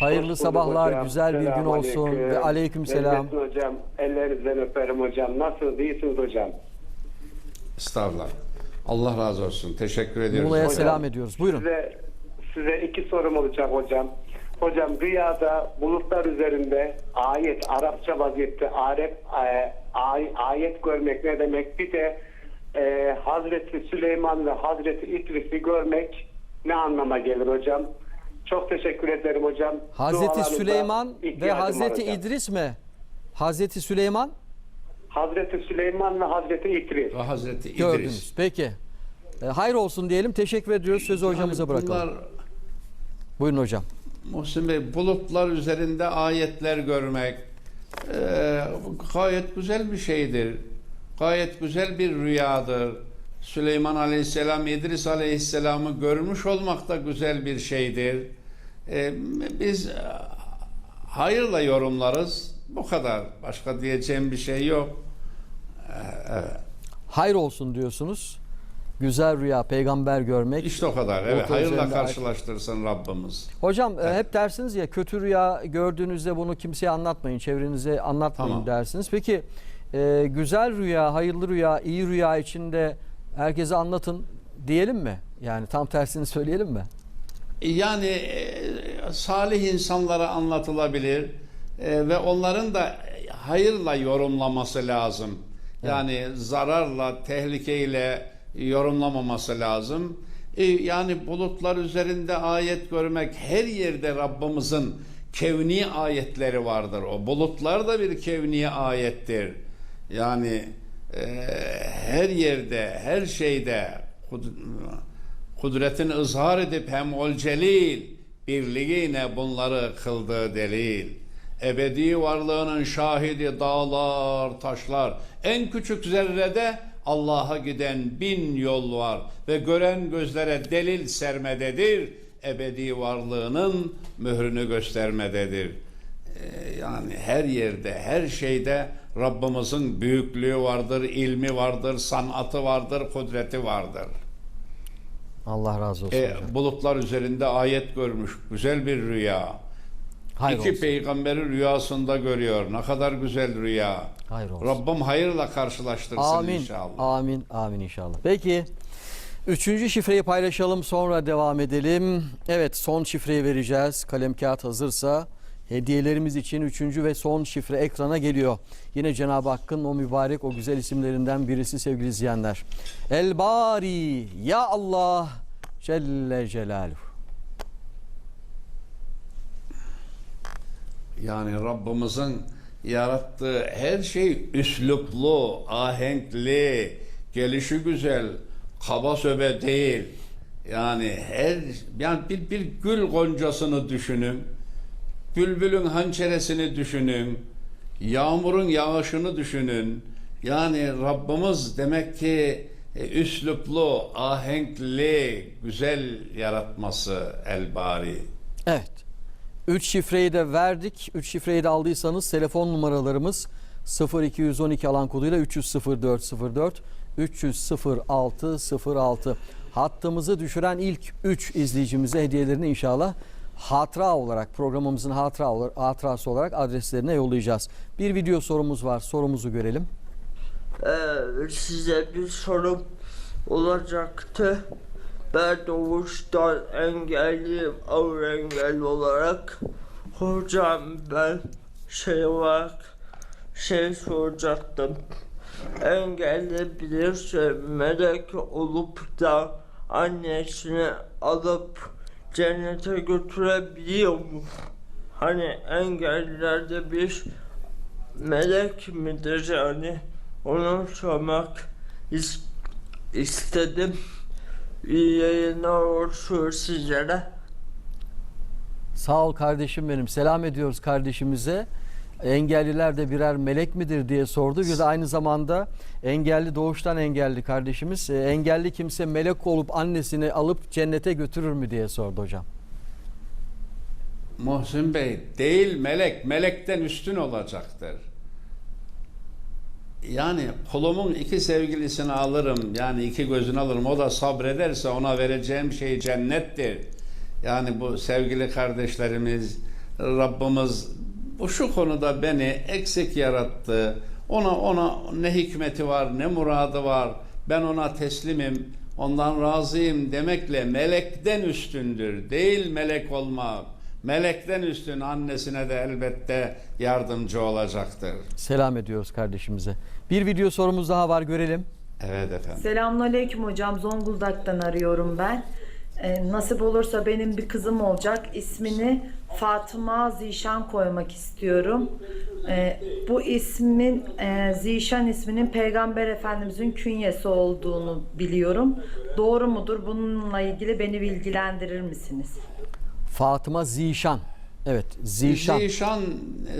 Hayırlı sabahlar, hocam. güzel bir gün olsun aleyküm. ve aleykümselam. Necmettin hocam, ellerinizden öperim hocam. Nasılsınız, iyisiniz hocam? Estağfurullah. Allah razı olsun. Teşekkür ediyoruz. Muğla'ya selam ediyoruz. Buyurun. Size, size iki sorum olacak hocam. Hocam rüyada bulutlar üzerinde ayet, Arapça vaziyette Arap, e, ay- ayet görmek ne demek? Bir de e, Hazreti Süleyman ve Hazreti İdris'i görmek ne anlama gelir hocam? Çok teşekkür ederim hocam. Hazreti Dualarınıza Süleyman ve ihtiyacım var Hazreti hocam. İdris mi? Hazreti Süleyman Hazreti Süleyman ve Hazreti İdris. Ve Hazreti İdris. gördünüz. Peki. E, hayır olsun diyelim. Teşekkür ediyoruz. Sözü hocamıza Yani bırakalım. Bunlar Buyurun hocam. Muhsin Bey bulutlar üzerinde ayetler görmek eee, gayet güzel bir şeydir. Gayet güzel bir rüyadır. Süleyman Aleyhisselam, İdris Aleyhisselam'ı görmüş olmak da güzel bir şeydir. Biz e, hayırla yorumlarız. Bu kadar. Başka diyeceğim bir şey yok. Hayır olsun diyorsunuz. Güzel rüya, peygamber görmek. İşte o kadar. Evet, hayırla karşılaştırsın Rabbimiz. Hocam e, hep dersiniz ya kötü rüya gördüğünüzde bunu kimseye anlatmayın, çevrenize anlatmayın Tamam. dersiniz. Peki e, güzel rüya, hayırlı rüya, iyi rüya içinde herkese anlatın diyelim mi? Yani tam tersini söyleyelim mi? Yani e, salih insanlara anlatılabilir e, ve onların da hayırla yorumlaması lazım. Yani zararla, tehlikeyle yorumlamaması lazım. E, yani bulutlar üzerinde ayet görmek her yerde Rabbimizin kevni ayetleri vardır. O bulutlar da bir kevni ayettir. Yani e, her yerde, her şeyde kudretini ızhar edip hem ol celil birliğine bunları kıldığı delil. Ebedi varlığının şahidi dağlar, taşlar. En küçük zerrede Allah'a giden bin yol var ve gören gözlere delil sermededir. Ebedi varlığının mührünü göstermededir. Ee, yani her yerde, her şeyde Rabbimizin büyüklüğü vardır, ilmi vardır, sanatı vardır, kudreti vardır. Allah razı olsun E, hocam. bulutlar üzerinde ayet görmüş. Güzel bir rüya. Hayır İki olsun. peygamberi rüyasında görüyor. Ne kadar güzel rüya. Hayır olsun. Rabbim hayırla karşılaştırsın Amin. inşallah. Amin. Amin inşallah. Peki. Üçüncü şifreyi paylaşalım sonra devam edelim. Evet son şifreyi vereceğiz. Kalem kağıt hazırsa hediyelerimiz için üçüncü ve son şifre ekrana geliyor. Yine Cenab-ı Hakk'ın o mübarek o güzel isimlerinden birisi sevgili izleyenler. El Bari Ya Allah Celle Celaluhu. Yani Rabbimizin yarattığı her şey üsluplu, ahenkli, gelişi güzel, kaba söbe değil. Yani her yani bir, bir gül goncasını düşünün. Bülbülün hançeresini düşünün. Yağmurun yağışını düşünün. Yani Rabbimiz demek ki e, üsluplu, ahenkli, güzel yaratması el bari. Evet. 3 şifreyi de verdik. 3 şifreyi de aldıysanız telefon numaralarımız 0212 alan koduyla 300 0404 300 0606. Hattımızı düşüren ilk 3 izleyicimize hediyelerini inşallah hatıra olarak programımızın hatıra hatırası olarak adreslerine yollayacağız. Bir video sorumuz var. Sorumuzu görelim. Ee, size bir sorum olacaktı. Ben doğuştan engelliyim, ağır engelli olarak. Hocam ben şey olarak şey soracaktım. Engelli bilirse melek olup da annesini alıp cennete götürebiliyor mu? Hani engellilerde bir melek midir yani? Onu sormak is- istedim. İyi yayınlar olsun sizlere. Sağ ol kardeşim benim. Selam ediyoruz kardeşimize. Engelliler de birer melek midir diye sordu. Bir de aynı zamanda engelli doğuştan engelli kardeşimiz. e, Engelli kimse melek olup annesini alıp cennete götürür mü diye sordu hocam. Muhsin Bey değil melek, melekten üstün olacaktır. Yani kulumun iki sevgilisini alırım, yani iki gözünü alırım. O da sabrederse ona vereceğim şey cennettir. Yani bu sevgili kardeşlerimiz Rabbimiz bu şu konuda beni eksik yarattı. Ona ona ne hikmeti var, ne muradı var. Ben ona teslimim, ondan razıyım demekle melekten üstündür. Değil melek olmak. Melekten üstün annesine de elbette yardımcı olacaktır. Selam ediyoruz kardeşimize. Bir video sorumuz daha var görelim. Evet efendim. Selamünaleyküm hocam. Zonguldak'tan arıyorum ben. Ee, nasip olursa benim bir kızım olacak. İsmini Fatıma Zişan koymak istiyorum. Ee, bu ismin e, Zişan isminin Peygamber Efendimizin künyesi olduğunu biliyorum. Doğru mudur? Bununla ilgili beni bilgilendirir misiniz? Fatıma Zişan. Evet Zişan. Zişan,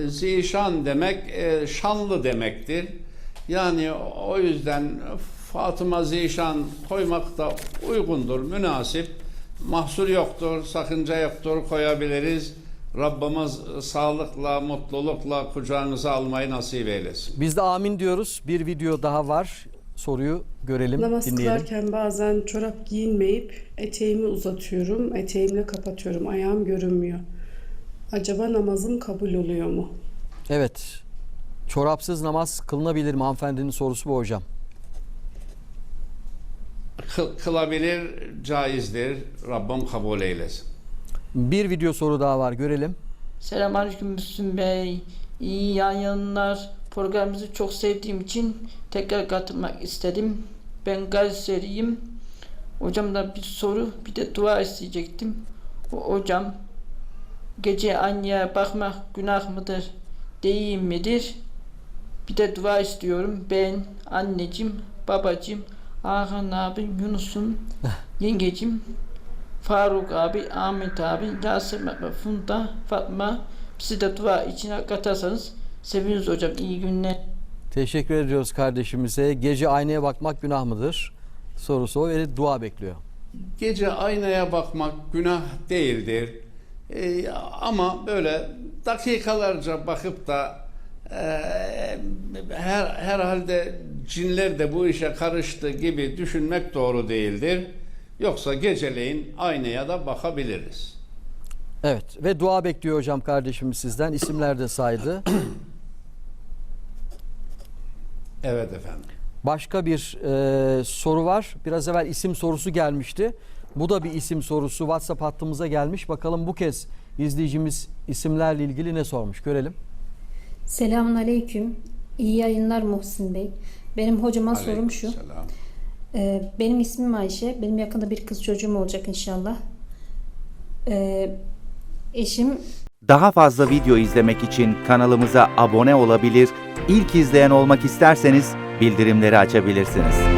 zişan demek e, şanlı demektir. Yani o yüzden Fatıma Zişan koymak da uygundur, münasip. Mahsur yoktur, sakınca yoktur, koyabiliriz. Rabbimiz sağlıkla, mutlulukla kucağınıza almayı nasip eylesin. Biz de amin diyoruz. Bir video daha var. Soruyu görelim, Namaz dinleyelim. kılarken bazen çorap giyinmeyip eteğimi uzatıyorum, eteğimle kapatıyorum, ayağım görünmüyor. Acaba namazım kabul oluyor mu? Evet. Çorapsız namaz kılınabilir mi? Hanımefendinin sorusu bu hocam. Kıl- kılabilir, caizdir. Rabbim kabul eylesin. Bir video soru daha var. Görelim. Selamünaleyküm Müslüm Bey. İyi yayınlar. Programınızı çok sevdiğim için tekrar katılmak istedim. Ben Gayseriyim. Hocamdan bir soru, bir de dua isteyecektim. O- Hocam, gece anneye bakmak günah mıdır, değil midir? Bir de dua istiyorum. Ben, anneciğim, babacığım, Hakan abi, Yunus'um, yengecim, Faruk abi, Ahmet abi, Yasemin abi, Funda, Fatma bizi de dua içine katarsanız seviniriz hocam. İyi günler. Teşekkür ediyoruz kardeşimize. Gece aynaya bakmak günah mıdır? Sorusu o ve dua bekliyor. Gece aynaya bakmak günah değildir. Ee, ama böyle dakikalarca bakıp da e, her herhalde cinler de bu işe karıştı gibi düşünmek doğru değildir. Yoksa geceleyin aynaya da bakabiliriz. Evet ve dua bekliyor hocam kardeşimiz sizden. İsimler de saydı. Evet efendim. Başka bir e, soru var. Biraz evvel isim sorusu gelmişti. Bu da bir isim sorusu WhatsApp hattımıza gelmiş. Bakalım bu kez izleyicimiz isimlerle ilgili ne sormuş görelim. Selamun Aleyküm. İyi yayınlar Muhsin Bey. Benim hocama sorum şu. Ee, benim ismim Ayşe. Benim yakında bir kız çocuğum olacak inşallah. Ee, eşim Daha fazla video izlemek için kanalımıza abone olabilir, ilk izleyen olmak isterseniz bildirimleri açabilirsiniz.